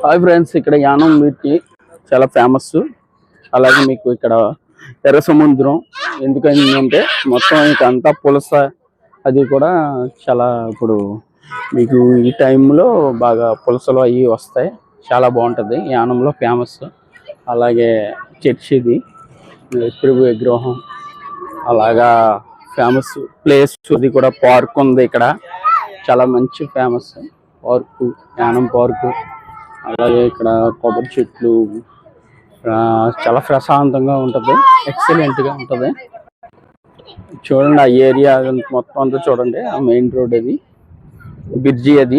Hi friends ఇక్కడ Yanam beach చాలా famous అలాగే మీకు ఇక్కడ ఎర్ర సముద్రం ఎందుకంటే మొత్తం ఇక అంతా పులస అది కూడా చాలా ఇప్పుడు మీకు ఈ టైంలో బాగా పులసలు అవి వస్తాయి. చాలా బాగుంటుంది. యానంలో ఫేమస్ అలాగే చర్చ్ ఇది తిరుగు విగ్రహం అలాగా ఫేమస్ ప్లేస్ ఇది కూడా పార్క్ ఉంది ఇక్కడ. చాలా మంచి ఫేమస్ పార్కు యానం పార్కు అలాగే ఇక్కడ కొబ్బరి చెట్లు చాలా ప్రశాంతంగా ఉంటుంది. ఎక్సలెంట్గా ఉంటుంది. చూడండి ఆ ఏరియా మొత్తం అంతా చూడండి ఆ మెయిన్ రోడ్ అది. బ్రిడ్జి అది.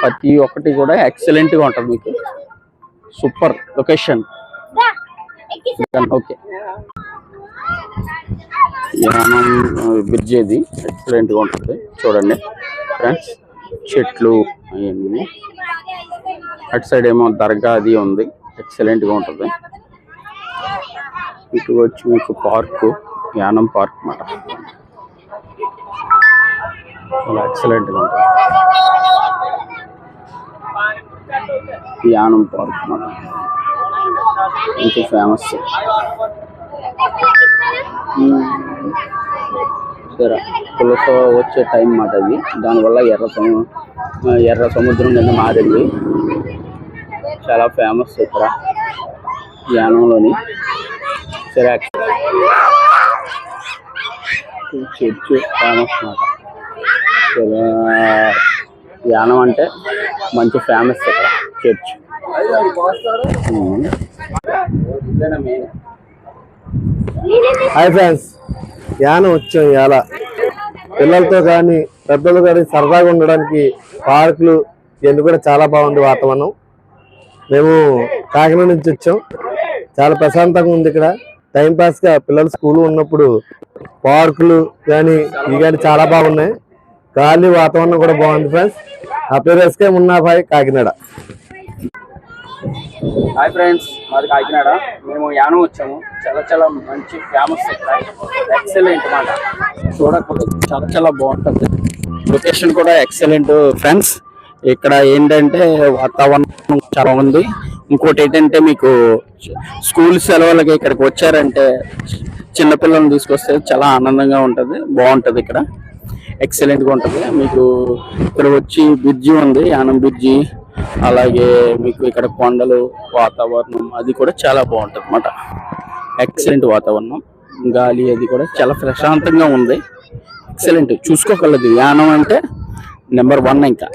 ప్రతి ఒక్కటి కూడా ఎక్సలెంట్గా ఉంటుంది మీకు. Super location okay Yanam bridge అది. ఎక్సలెంట్గా ఉంటుంది. చూడండి ఫ్రెండ్స్ చెట్లు అవన్నీ. అటు సైడ్ ఏమో దర్గా అది ఉంది. ఎక్సలెంట్గా ఉంటుంది. ఇటు వచ్చి మీకు పార్క్ యానం పార్క్ అన్నమాట. చాలా ఎక్సలెంట్గా ఉంటుంది. యానం పార్క్ అన్నమాట. ఇంకా ఫేమస్ సరే పులస వచ్చే టైం మాట అది దానివల్ల ఎర్ర సము ఎర్ర సముద్రం కింద మారింది. చాలా ఫేమస్ ఇక్కడ యానంలోని సిరాక్ చర్చ్ ఫేమస్ మాట యానం అంటే మంచి ఫేమస్ ఇక్కడ చర్చ్. హాయ్ ఫ్రెండ్స్ యానం వచ్చాం ఇవాళ. పిల్లలతో కానీ పెద్దలు కానీ సరదాగా ఉండడానికి పార్కులు ఇవన్నీ కూడా చాలా బాగుంది వాతావరణం. మేము కాకినాడ నుంచి వచ్చాం. చాలా ప్రశాంతంగా ఉంది ఇక్కడ. టైం పాస్గా పిల్లలు స్కూల్ ఉన్నప్పుడు పార్కులు కానీ ఇవి కానీ చాలా బాగున్నాయి. గాలి వాతావరణం కూడా బాగుంది ఫ్రెండ్స్ ఆ పేరు ఉన్నా మున్నాభాయ్ కాకినాడ. హాయ్ ఫ్రెండ్స్ మాది కాకినాడ. మేము యానం వచ్చాము. చాలా చాలా మంచి ఫేమస్ ఎక్సలెంట్ మాట. చూడకపోతే చాలా చాలా బాగుంటుంది. లొకేషన్ కూడా ఎక్సలెంట్ ఫ్రెండ్స్ ఇక్కడ ఏంటంటే వాతావరణం చాలా ఉంది. ఇంకోటి ఏంటంటే మీకు స్కూల్ సెలవులకి ఇక్కడికి వచ్చారంటే చిన్నపిల్లల్ని తీసుకొస్తే చాలా ఆనందంగా ఉంటుంది బాగుంటుంది ఇక్కడ. ఎక్సలెంట్గా ఉంటుంది. మీకు ఇక్కడ వచ్చి బ్రిడ్జి ఉంది యానం బ్రిడ్జి అలాగే మీకు ఇక్కడ కొండలు వాతావరణం అది కూడా చాలా బాగుంటుంది అన్నమాట ఎక్సలెంట్ వాతావరణం. గాలి అది కూడా చాలా ప్రశాంతంగా ఉంది. ఎక్సలెంట్ చూసుకోగలదు. యానం అంటే నెంబర్ వన్ ఇంకా.